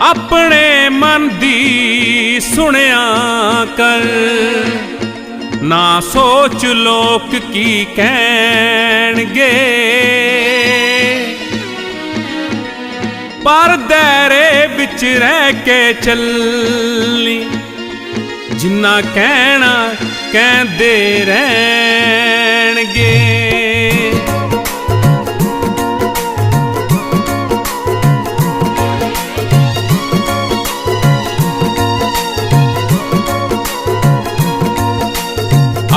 ਆਪਣੇ ਮਨ ਦੀ ਸੁਣਿਆ ਕਰ। ਨਾ ਸੋਚ ਲੋਕ ਕੀ ਕਹਿਣਗੇ। ਪਰ ਦਾਇਰੇ ਵਿੱਚ ਰਹਿ ਕੇ ਚੱਲੀ। ਜਿੰਨਾ ਕਹਿਣਾ ਕਹਿੰਦੇ ਰਹਿਣਗੇ।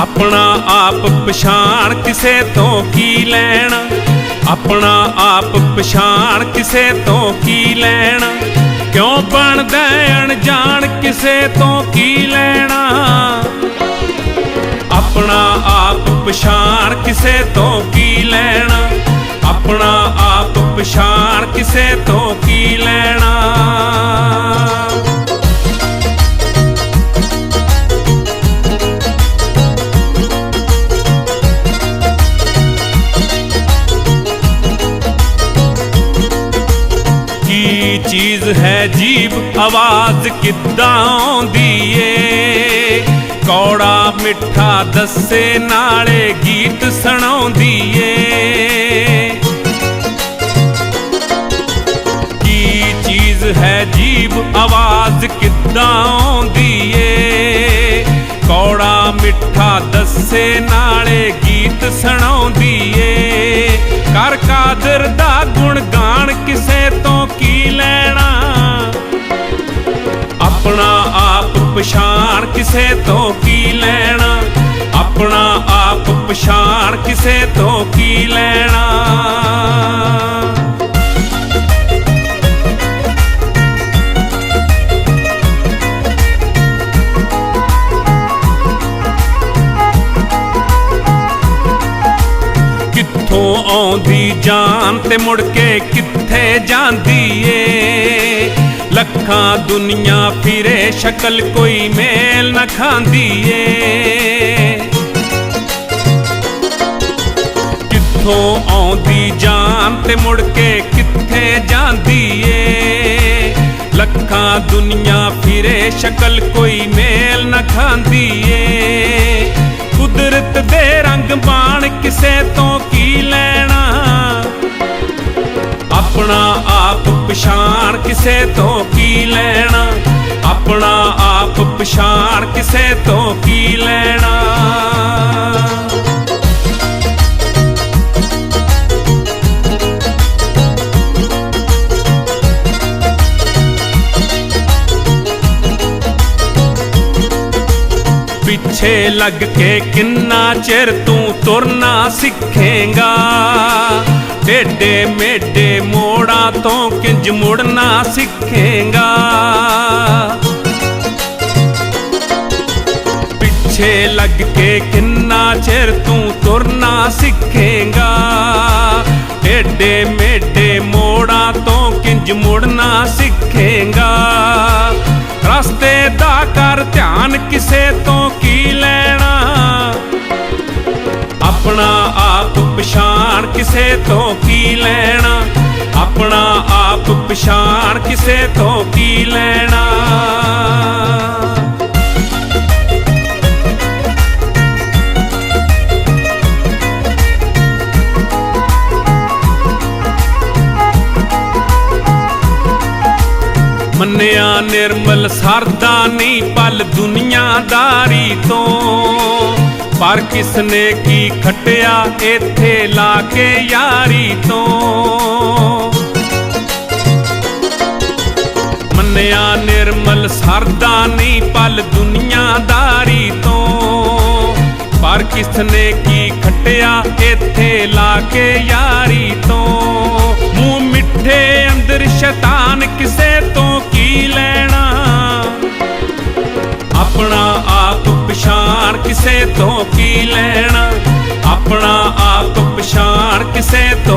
ਆਪਣਾ ਆਪ ਪਛਾਣ ਕਿਸੇ ਤੋਂ ਕੀ ਲੈਣਾ? ਆਪਣਾ ਆਪ ਪਛਾਣ ਕਿਸੇ ਤੋਂ ਕੀ ਲੈਣਾ? ਕਿਉਂ ਬਣਦਾ ਅਣਜਾਣ ਕਿਸੇ ਤੋਂ ਕੀ ਲੈਣਾ? ਆਪਣਾ ਆਪ ਪਛਾਣ ਕਿਸੇ ਤੋਂ ਕੀ ਲੈਣਾ? ਆਪਣਾ ਆਪ ਪਛਾਣ ਕਿਸੇ ਤੋਂ ਕੀ ਲੈਣਾ? ਚੀਜ਼ ਹੈ ਜੀਬ ਆਵਾਜ਼ ਕਿੱਦਾਂ ਆਉਂਦੀ ਏ ਕੌੜਾ ਮਿੱਠਾ ਦੱਸੇ ਨਾਲੇ ਗੀਤ ਸੁਣਾਉਂਦੀ ਏ ਕੀ ਚੀਜ਼ ਹੈ ਜੀਬ ਆਵਾਜ਼ ਕਿੱਦਾਂ ਆਉਂਦੀ ਏ ਕੌੜਾ ਮਿੱਠਾ ਦੱਸੇ ਨਾਲੇ ਗੀਤ ਸੁਣਾਉਂਦੀ ਏ ਕਰ ਕਾਦਰ ਦਾ ਗੁਣ ਗਾਣ ਕਿਸੇ ਪਛਾਣ ਕਿਸੇ ਤੋਂ ਕੀ ਲੈਣਾ? ਆਪਣਾ ਆਪ ਪਛਾਣ ਕਿਸੇ ਤੋਂ ਕੀ ਲੈਣਾ? ਕਿੱਥੋਂ ਆਉਂਦੀ ਜਾਨ ਤੇ ਮੁੜ ਕੇ ਕਿੱਥੇ ਜਾਂਦੀ ਏ? ਲੱਖਾਂ ਦੁਨੀਆ ਫਿਰੇ, ਸ਼ਕਲ ਕੋਈ ਮੇਲ ਨਾ ਖਾਂਦੀ ਏ ਕਿੱਥੋਂ ਆਉਂਦੀ ਜਾਨ ਤੇ ਮੁੜ ਕੇ ਕਿੱਥੇ ਜਾਂਦੀ ਏ ਲੱਖਾਂ ਦੁਨੀਆ ਫਿਰੇ, ਸ਼ਕਲ ਕੋਈ ਮੇਲ ਨਾ ਖਾਂਦੀ ਏ ਕਿਸੇ ਤੋਂ ਕੀ ਲੈਣਾ? ਆਪਣਾ ਆਪ ਪਛਾਣ ਕਿਸੇ ਤੋਂ ਕੀ ਲੈਣਾ? ਪਿੱਛੇ ਲੱਗ ਕੇ ਕਿੰਨਾ ਚਿਰ ਤੂੰ ਤੁਰਨਾ ਸਿੱਖੇਗਾ? ਟੇਡੇ ਮੇਡੇ ਮੋੜਾਂ ਤੋਂ ਕਿੰਜ ਮੁੜਨਾ ਸਿੱਖੇਗਾ? ਪਿੱਛੇ ਲੱਗ ਕੇ ਕਿੰਨਾ ਚਿਰ ਤੂੰ ਤੁਰਨਾ ਸਿੱਖੇਗਾ? ਟੇਡੇ ਮੇਡੇ ਮੋੜਾਂ ਤੋਂ ਕਿੰਜ ਮੁੜਨਾ ਸਿੱਖੇਗਾ? ਰਸਤੇ ਦਾ ਕਰ ਧਿਆਨ ਕਿਸੇ ਤੋਂ ਕਿਸੇ ਤੋਂ ਕੀ ਲੈਣਾ? ਆਪਣਾ ਆਪ ਪਛਾਣ ਕਿਸੇ ਤੋਂ ਕੀ ਲੈਣਾ? ਮੰਨਿਆ ਨਿਰਮਲ ਸਰਦਾ ਨਹੀਂ ਪਲ ਦੁਨੀਆਦਾਰੀ ਤੋਂ। ਪਰ ਕਿਸਨੇ ਕੀ ਖਟਿਆ ਇੱਥੇ ਲਾ ਕੇ ਯਾਰੀ ਤੋਂ? ਮੰਨਿਆ ਨਿਰਮਲ ਸਰਦਾ ਨਹੀਂ ਪਲ ਦੁਨੀਆਦਾਰੀ ਤੋਂ। ਪਰ ਕਿਸਨੇ ਕੀ ਖਟਿਆ ਇੱਥੇ ਲਾ ਕੇ ਯਾਰੀ ਤੋਂ? ਮੂੰਹ ਮਿੱਠੇ ਅੰਦਰ ਸ਼ੈਤਾਨ ਕਿਸੇ ਤੋਂ ਕੀ ਲੈ ਤੋਂ ਕੀ ਲੈਣਾ? ਆਪਣਾ ਆਪ ਪਛਾਣ ਕਿਸੇ ਤੋਂ